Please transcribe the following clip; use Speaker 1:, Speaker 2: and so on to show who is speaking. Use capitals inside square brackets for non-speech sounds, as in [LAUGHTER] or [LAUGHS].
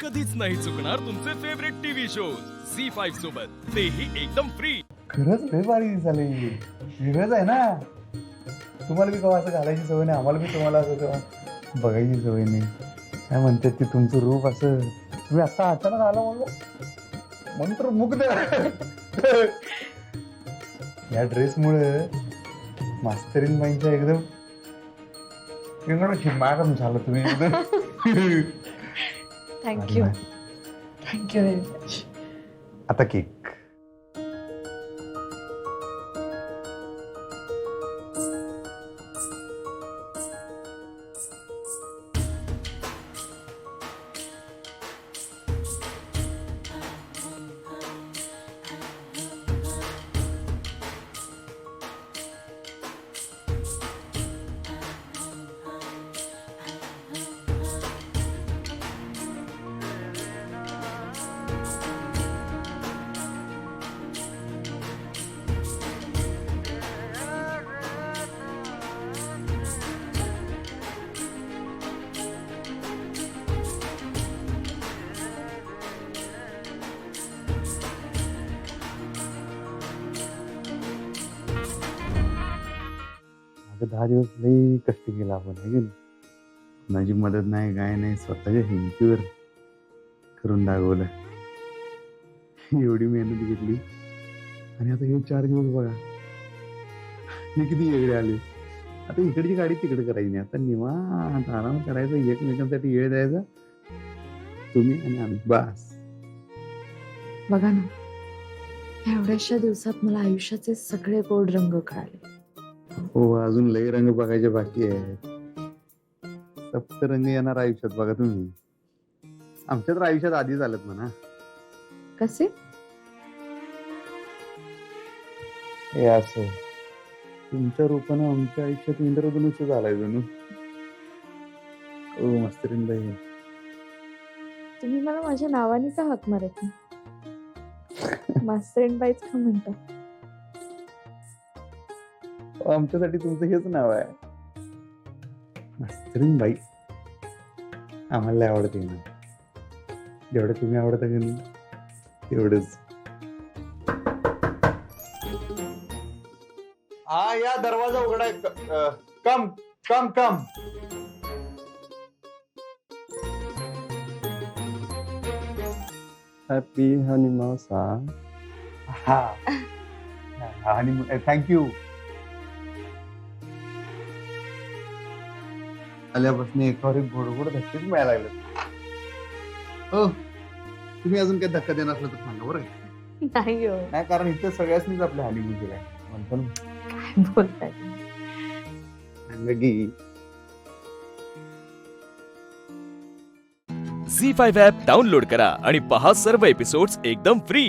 Speaker 1: कधीच नाही चुकणार तुमचे favourite TV show C five सोबत. तेही एकदम फ्री
Speaker 2: खरंच लय भारी झाले. वेगळंच आहे ना? तुम्हाला बी कवा असं घालायची सवय नाही आम्हाला बी तुम्हाला असं तेव्हा बघायची सवय नाही. काय म्हणतात ते तुमचं रूप असं? तुम्ही आता अचानक आलं म्हणलं? मंत्र मुग्ध. या ड्रेसमुळे मास्तरीन बाईंच्या एकदम एकदम झालं तुम्ही एकदम.
Speaker 3: Thank you thank you very much
Speaker 2: आता केक अगं दहा दिवस लई कष्ट केला आपण है की नाही? कुणाची मदत नाही काय नाही स्वतःच्या हिमतीवर करून दाखवलं एवढी मेहनत घेतली. आणि आता हे चार दिवस बघा. हे किती वेगळे आले. आता इकडची गाडी तिकडे करायची नाही. आता निवांत आराम करायचा एकमेकांसाठी वेळ द्यायचा. तुम्ही आणि आम्ही. बस.
Speaker 3: बघा ना एवढ्याशा दिवसात मला आयुष्याचे सगळे गोड रंग कळाले.
Speaker 2: हो अजून लई रंग बघायचे बाकी आहेत. सप्तरंग येणार आयुष्यात बघा तुम्ही. आमच्या तर आयुष्यात आधीच आलेत म्हणा.
Speaker 3: कसे?
Speaker 2: हे असं. तुमच्या रूपानं आमच्या आयुष्यात इंद्रधनुष्य झालाय जणू. ओ मस्तरीन बाई
Speaker 3: तुम्ही मला माझ्या नावाने का हाक मारत नाही. [LAUGHS] मास्तरीन बाईच का म्हणता?
Speaker 2: आमच्यासाठी तुमचं हेच नाव आहे. मस्तरीन बाई आम्हाला आवडते ना. जेवढं तुम्ही आवडता की नाही तेवढंच. हा या दरवाजा उघडाय कम कम कम.
Speaker 4: हॅपी हनीमास
Speaker 2: हा. आणि थँक्यू आल्यापासून एकावर एक गोड गोड धक्केच मिळायला लागले. हो तुम्ही अजून काही धक्का देणार असलं तर सांगा बरं. का?
Speaker 3: नाही हो.
Speaker 2: नाही कारण इथं सगळ्यासनीच आपल्या हानिमून केलाय म्हणतो ना
Speaker 3: काय बोलताय
Speaker 2: की.
Speaker 1: झी फाईव्ह ॲप डाउनलोड करा आणि पहा सर्व एपिसोड्स एकदम फ्री